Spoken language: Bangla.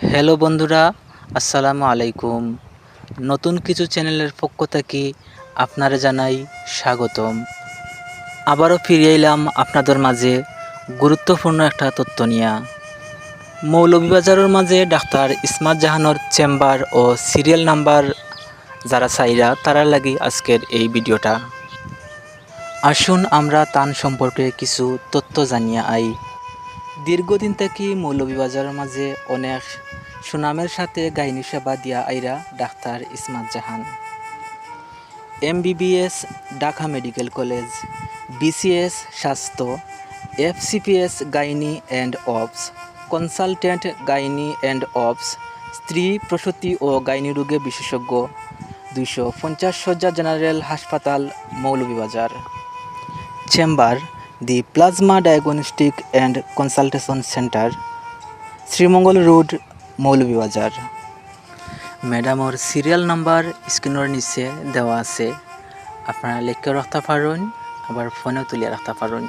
হ্যালো বন্ধুরা, আসসালামু আলাইকুম। নতুন কিছু চ্যানেলের পক্ষ থেকে আপনারা জানাই স্বাগতম। আবারও ফিরে এলাম আপনাদের মাঝে গুরুত্বপূর্ণ একটা তথ্য নিয়ে। মৌলভীবাজারের মাঝে ডাক্তার ইসমাত জাহানোর চেম্বার ও সিরিয়াল নাম্বার যারা চাইরা তারা লাগি আজকের এই ভিডিওটা। আসুন আমরা তান সম্পর্কে কিছু তথ্য জানিয়ে আই। দীর্ঘদিন থেকে মৌলভীবাজারের মাঝে অনেক সুনামের সাথে গাইনি সেবা দিয়া আইরা doctor Ismat Jahan. M MBBS, Dhaka medical college, BCS, স্বাস্থ্য, FCPS, gynae and obs, consultant gynae and obs, স্ত্রী প্রসূতি ও গাইনি রোগে বিশেষজ্ঞ, দুইশো পঞ্চাশ শয্যা জেনারেল হাসপাতাল, Moulvibazar. Chamber the plasma diagnostic and consultation centre Sreemangal road Moulvibazar ম্যাডামর serial number স্ক্রিনের নিচে দেওয়া আছে আপনারা লেখকেও রাখতে পারেন আবার ফোনেও তুলিয়া রাখতে পারেন